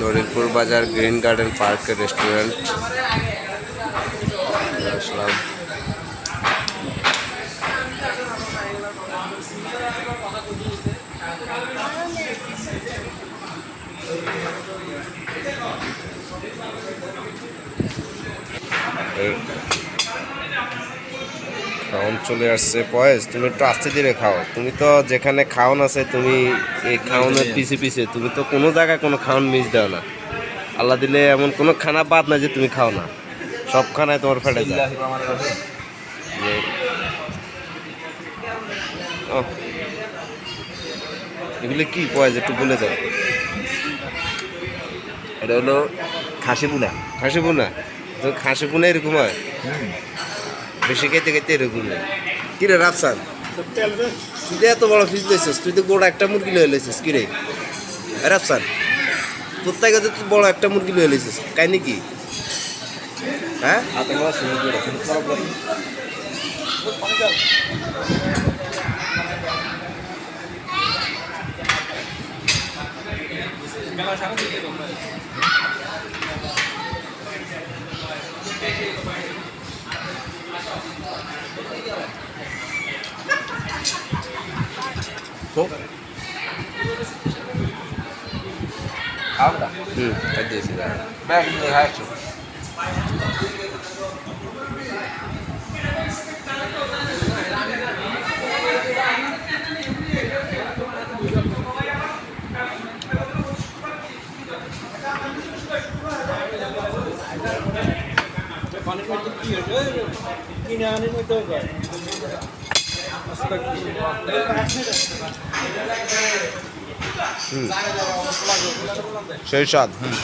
নরিনপুর বাজার green garden পার্কের restaurant. আসলাম। এই খাওন চলে আসছে পয়েস তুমি একটু আস্তে ধীরে খাও। তুমি তো যেখানে খাওন আছে তুমি এই খাওনের পিছে পিছে তুমি তো কোনো জায়গায় কোনো খাওন মিস দাও না। আল্লাহ দিলে এমন কোনো খানা বাদ না যে তুমি খাও না। সব খানায় তোমার ফেটে যায়। এগুলি কি পয়েস একটু বলে দাও। এটা হলো খাসি বুনা খাসি বুনা তো খাসি বুনা এরকম হয়? বেশি খেতে খেতে এরকম হয় কি রে রাফসান? তুই তো এত বড় ফিস দিয়েছিস তুই তো গোড়া একটা মুরগি লয়ে লইছিস কি রে এ রাফসান, তোর তাই তো তুই বড় একটা মুরগি লয়ে লইছিস কাহিনি কি হ্যাঁ? 好。好的。嗯，感谢谢谢。麦克，你好。দাঁড়া। ব্যাগ নিয়ে খাচ্ছ সেই স্বাদ হুম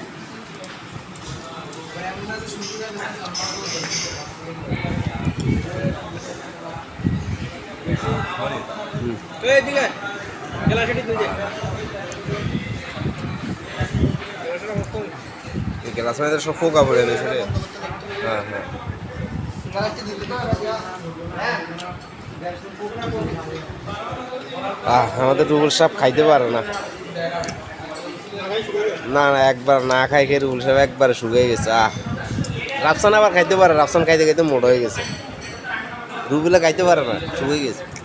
এই সব পোকা পড়ে গেছে রে। হ্যাঁ হ্যাঁ। আমাদের রুবুল সাপ খাইতে পারে না। না না, একবার না খাই খেয়ে রুল সাহেব একবারে শুকিয়ে গেছে, আহ। রাফসান আবার খাইতে পারে, রাফসান খাইতে খাইতে মোট হয়ে গেছে। রুগুলো খাইতে পারে না, শুকিয়ে গেছে।